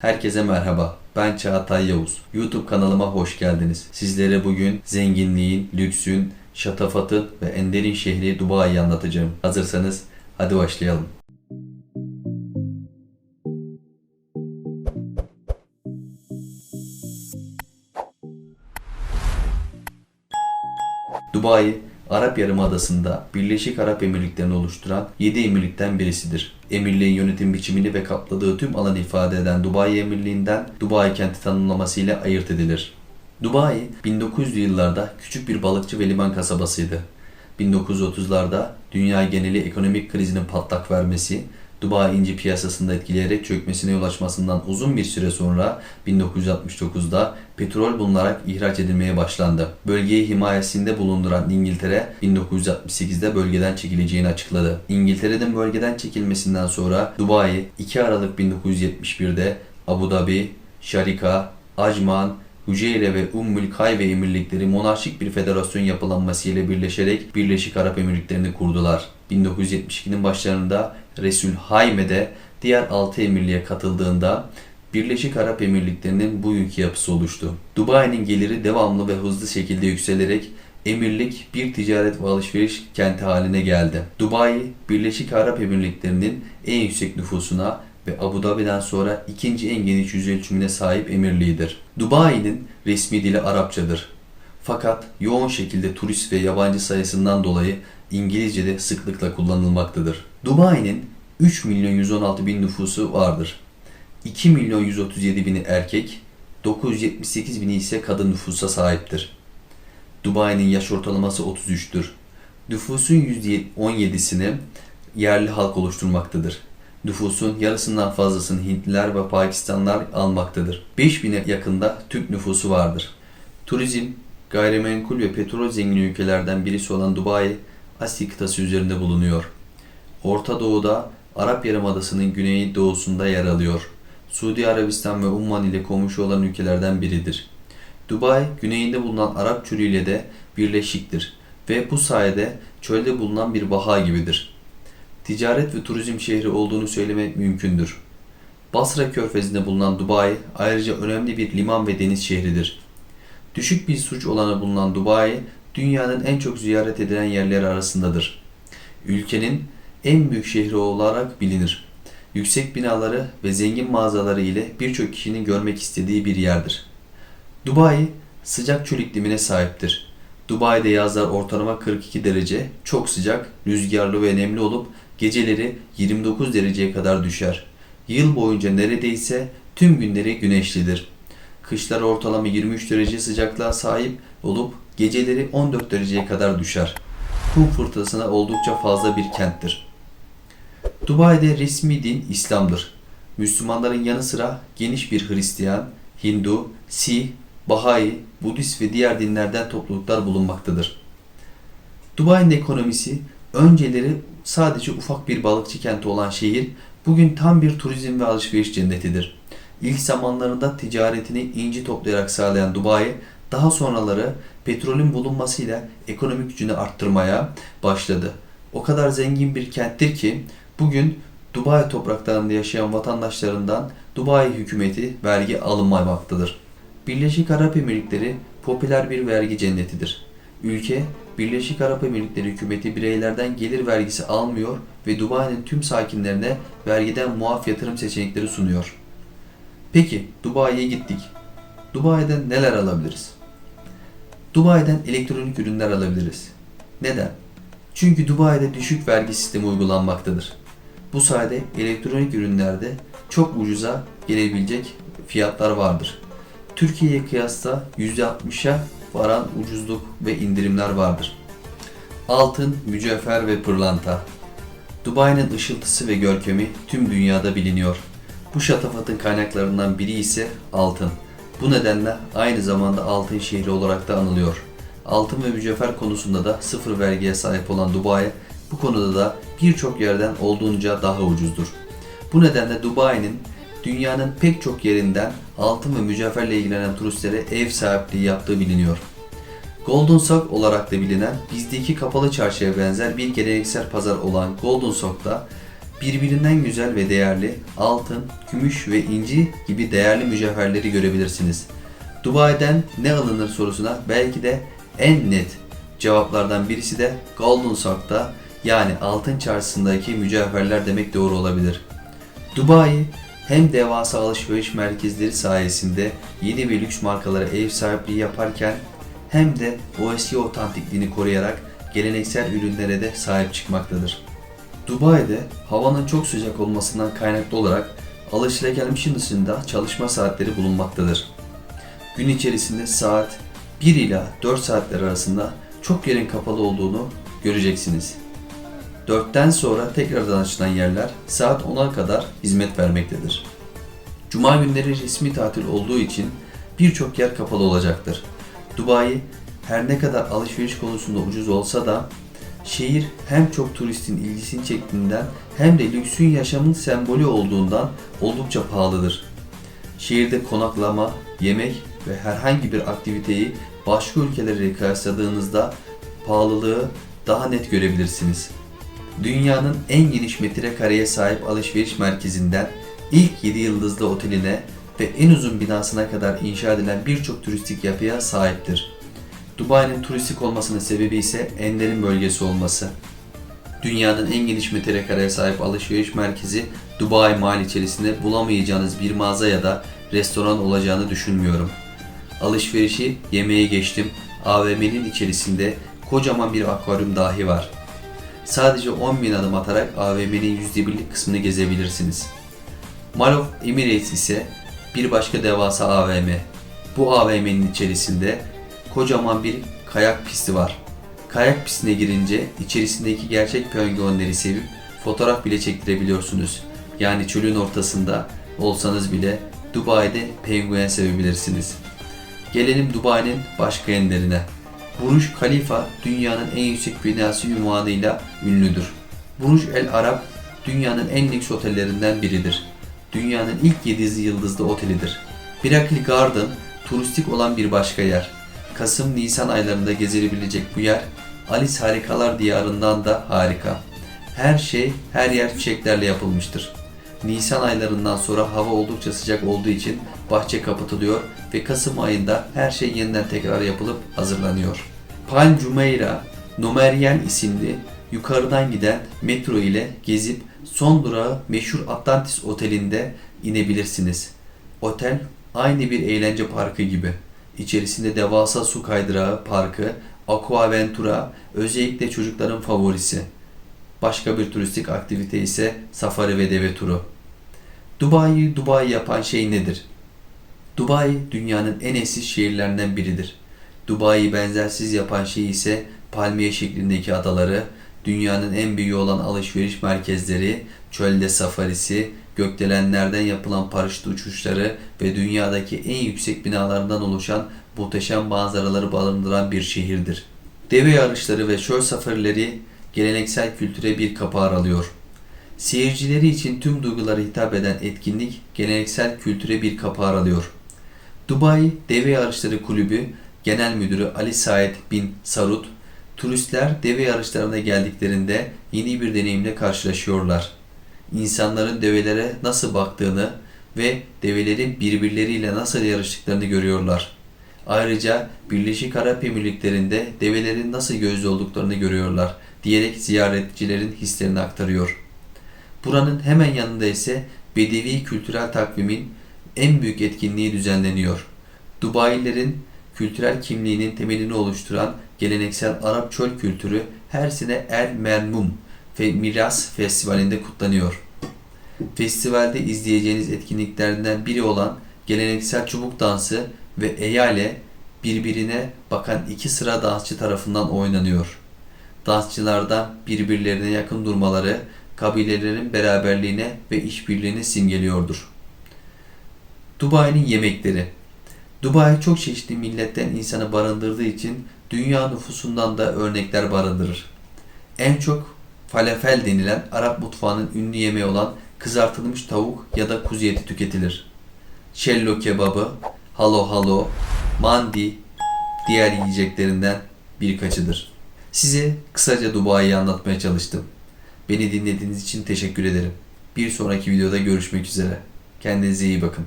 Herkese merhaba. Ben Çağatay Yavuz. YouTube kanalıma hoş geldiniz. Sizlere bugün zenginliğin, lüksün, şatafatın ve enderin şehri Dubai'yi anlatacağım. Hazırsanız hadi başlayalım. Dubai, Arap Yarımadası'nda Birleşik Arap Emirlikleri'ni oluşturan 7 emirlikten birisidir. Emirliğin yönetim biçimini ve kapladığı tüm alanı ifade eden Dubai Emirliği'nden Dubai kenti tanımlamasıyla ayırt edilir. Dubai, 1900'lü yıllarda küçük bir balıkçı ve liman kasabasıydı. 1930'larda dünya geneli ekonomik krizinin patlak vermesi, Dubai inci piyasasında etkileyerek çökmesine yol açmasından uzun bir süre sonra 1969'da petrol bulunarak ihraç edilmeye başlandı. Bölgeyi himayesinde bulunduran İngiltere 1968'de bölgeden çekileceğini açıkladı. İngiltere'nin bölgeden çekilmesinden sonra Dubai 2 Aralık 1971'de Abu Dhabi, Sharika, Ajman, Hüceyre ve Ummül Kayve emirlikleri monarşik bir federasyon yapılanmasıyla birleşerek Birleşik Arap Emirlikleri'ni kurdular. 1972'nin başlarında Resul Hayme de diğer 6 emirliğe katıldığında Birleşik Arap Emirlikleri'nin bugünkü yapısı oluştu. Dubai'nin geliri devamlı ve hızlı şekilde yükselerek emirlik bir ticaret ve alışveriş kenti haline geldi. Dubai, Birleşik Arap Emirlikleri'nin en yüksek nüfusuna ve Abu Dhabi'den sonra ikinci en geniş yüz ölçümüne sahip emirliğidir. Dubai'nin resmi dili Arapçadır. Fakat yoğun şekilde turist ve yabancı sayısından dolayı İngilizce de sıklıkla kullanılmaktadır. Dubai'nin 3 milyon 116 bin nüfusu vardır. 2 milyon 137 bini erkek, 978 bini ise kadın nüfusa sahiptir. Dubai'nin yaş ortalaması 33'tür. Nüfusun %17'sini yerli halk oluşturmaktadır. Nüfusun yarısından fazlasını Hintliler ve Pakistanlılar almaktadır. 5000'e yakında Türk nüfusu vardır. Turizm, gayrimenkul ve petrol zengin ülkelerden birisi olan Dubai, Asya kıtası üzerinde bulunuyor. Orta Doğu'da Arap Yarımadası'nın güneyi doğusunda yer alıyor. Suudi Arabistan ve Umman ile komşu olan ülkelerden biridir. Dubai, güneyinde bulunan Arap çölü ile de birleşiktir ve bu sayede çölde bulunan bir baha gibidir. Ticaret ve turizm şehri olduğunu söylemek mümkündür. Basra körfezinde bulunan Dubai ayrıca önemli bir liman ve deniz şehridir. Düşük bir suç olanı bulunan Dubai, dünyanın en çok ziyaret edilen yerleri arasındadır. Ülkenin en büyük şehri olarak bilinir. Yüksek binaları ve zengin mağazaları ile birçok kişinin görmek istediği bir yerdir. Dubai sıcak çöl iklimine sahiptir. Dubai'de yazlar ortalama 42 derece, çok sıcak, rüzgarlı ve nemli olup geceleri 29 dereceye kadar düşer. Yıl boyunca neredeyse tüm günleri güneşlidir. Kışlar ortalama 23 derece sıcaklığa sahip olup geceleri 14 dereceye kadar düşer. Kum fırtınasına oldukça fazla bir kenttir. Dubai'de resmi din İslam'dır. Müslümanların yanı sıra geniş bir Hristiyan, Hindu, Sih, Bahai, Budist ve diğer dinlerden topluluklar bulunmaktadır. Dubai'nin ekonomisi önceleri sadece ufak bir balıkçı kenti olan şehir bugün tam bir turizm ve alışveriş cennetidir. İlk zamanlarında ticaretini inci toplayarak sağlayan Dubai, daha sonraları petrolün bulunmasıyla ekonomik gücünü arttırmaya başladı. O kadar zengin bir kenttir ki bugün Dubai topraklarında yaşayan vatandaşlarından Dubai hükümeti vergi alınmamaktadır. Birleşik Arap Emirlikleri popüler bir vergi cennetidir. Ülke, Birleşik Arap Emirlikleri hükümeti bireylerden gelir vergisi almıyor ve Dubai'nin tüm sakinlerine vergiden muaf yatırım seçenekleri sunuyor. Peki Dubai'ye gittik. Dubai'den neler alabiliriz? Dubai'den elektronik ürünler alabiliriz. Neden? Çünkü Dubai'de düşük vergi sistemi uygulanmaktadır. Bu sayede elektronik ürünlerde çok ucuza gelebilecek fiyatlar vardır. Türkiye'ye kıyasla %60'a varan ucuzluk ve indirimler vardır. Altın, mücevher ve pırlanta. Dubai'nin ışıltısı ve görkemi tüm dünyada biliniyor. Bu şatafatın kaynaklarından biri ise altın. Bu nedenle aynı zamanda altın şehri olarak da anılıyor. Altın ve mücevher konusunda da sıfır vergiye sahip olan Dubai bu konuda da birçok yerden olduğunca daha ucuzdur. Bu nedenle Dubai'nin dünyanın pek çok yerinden altın ve mücevherle ilgilenen turistlere ev sahipliği yaptığı biliniyor. Golden Sock olarak da bilinen bizdeki kapalı çarşıya benzer bir geleneksel pazar olan Golden Sock'ta Birbirinden güzel ve değerli altın, gümüş ve inci gibi değerli mücevherleri görebilirsiniz. Dubai'den ne alınır sorusuna belki de en net cevaplardan birisi de Golden Sock'ta yani altın çarşısındaki mücevherler demek doğru olabilir. Dubai hem devasa alışveriş merkezleri sayesinde yeni ve lüks markalara ev sahipliği yaparken hem de o eski otantikliğini koruyarak geleneksel ürünlere de sahip çıkmaktadır. Dubai'de havanın çok sıcak olmasından kaynaklı olarak alışılagelmişin dışında çalışma saatleri bulunmaktadır. Gün içerisinde saat 1 ila 4 saatler arasında çok yerin kapalı olduğunu göreceksiniz. 4'ten sonra tekrardan açılan yerler saat 10'a kadar hizmet vermektedir. Cuma günleri resmi tatil olduğu için birçok yer kapalı olacaktır. Dubai her ne kadar alışveriş konusunda ucuz olsa da şehir hem çok turistin ilgisini çektiğinden hem de lüksün yaşamın sembolü olduğundan oldukça pahalıdır. Şehirde konaklama, yemek ve herhangi bir aktiviteyi başka ülkelere kıyasladığınızda pahalılığı daha net görebilirsiniz. Dünyanın en geniş metrekareye sahip alışveriş merkezinden ilk 7 yıldızlı oteline ve en uzun binasına kadar inşa edilen birçok turistik yapıya sahiptir. Dubai'nin turistik olmasının sebebi ise enlerin bölgesi olması. Dünyanın en geniş metrekareye sahip alışveriş merkezi Dubai Mall içerisinde bulamayacağınız bir mağaza ya da restoran olacağını düşünmüyorum. Alışverişi yemeğe geçtim. AVM'nin içerisinde kocaman bir akvaryum dahi var. Sadece 10 bin adım atarak AVM'nin %1'lik kısmını gezebilirsiniz. Mall of Emirates ise bir başka devasa AVM. Bu AVM'nin içerisinde kocaman bir kayak pisti var. Kayak pistine girince içerisindeki gerçek penguenleri sevip fotoğraf bile çektirebiliyorsunuz. Yani çölün ortasında olsanız bile Dubai'de penguen sevebilirsiniz. Gelelim Dubai'nin başka yerlerine. Burj Khalifa dünyanın en yüksek binası ünvanıyla ünlüdür. Burj El Arab dünyanın en lüks otellerinden biridir. Dünyanın ilk 7 yıldızlı otelidir. Miracle Garden turistik olan bir başka yer. Kasım-Nisan aylarında gezilebilecek bu yer Alice Harikalar Diyarı'ndan da harika. Her şey, her yer çiçeklerle yapılmıştır. Nisan aylarından sonra hava oldukça sıcak olduğu için bahçe kapatılıyor ve Kasım ayında her şey yeniden tekrar yapılıp hazırlanıyor. Palm Jumeirah, Nomeryen isimli yukarıdan giden metro ile gezip son durağı meşhur Atlantis Oteli'nde inebilirsiniz. Otel aynı bir eğlence parkı gibi. İçerisinde devasa su kaydırağı parkı, Aquaventura özellikle çocukların favorisi. Başka bir turistik aktivite ise safari ve deve turu. Dubai'yi Dubai yapan şey nedir? Dubai dünyanın en eşsiz şehirlerinden biridir. Dubai'yi benzersiz yapan şey ise palmiye şeklindeki adaları, dünyanın en büyüğü olan alışveriş merkezleri, çölde safarisi, gökdelenlerden yapılan paraşüt uçuşları ve dünyadaki en yüksek binalarından oluşan muhteşem manzaraları barındıran bir şehirdir. Deve yarışları ve çöl safarileri geleneksel kültüre bir kapı aralıyor. Seyircileri için tüm duygulara hitap eden etkinlik geleneksel kültüre bir kapı aralıyor. Dubai Deve Yarışları Kulübü Genel Müdürü Ali Said bin Sarut, turistler deve yarışlarına geldiklerinde yeni bir deneyimle karşılaşıyorlar. İnsanların develere nasıl baktığını ve develerin birbirleriyle nasıl yarıştıklarını görüyorlar. Ayrıca Birleşik Arap Emirlikleri'nde develerin nasıl gözlü olduklarını görüyorlar diyerek ziyaretçilerin hislerini aktarıyor. Buranın hemen yanında ise Bedevi kültürel takvimin en büyük etkinliği düzenleniyor. Dubai'lilerin kültürel kimliğinin temelini oluşturan geleneksel Arap çöl kültürü her sene El Mermum ve Miras Festivali'nde kutlanıyor. Festivalde izleyeceğiniz etkinliklerden biri olan geleneksel çubuk dansı ve eyale birbirine bakan iki sıra dansçı tarafından oynanıyor. Dansçılardan birbirlerine yakın durmaları kabilelerin beraberliğine ve işbirliğini simgeliyordur. Dubai'nin yemekleri Dubai çok çeşitli milletten insanı barındırdığı için dünya nüfusundan da örnekler barındırır. En çok falafel denilen Arap mutfağının ünlü yemeği olan kızartılmış tavuk ya da kuzu eti tüketilir. Cello kebabı, halo halo, mandi diğer yiyeceklerinden birkaçıdır. Size kısaca Dubai'yi anlatmaya çalıştım. Beni dinlediğiniz için teşekkür ederim. Bir sonraki videoda görüşmek üzere. Kendinize iyi bakın.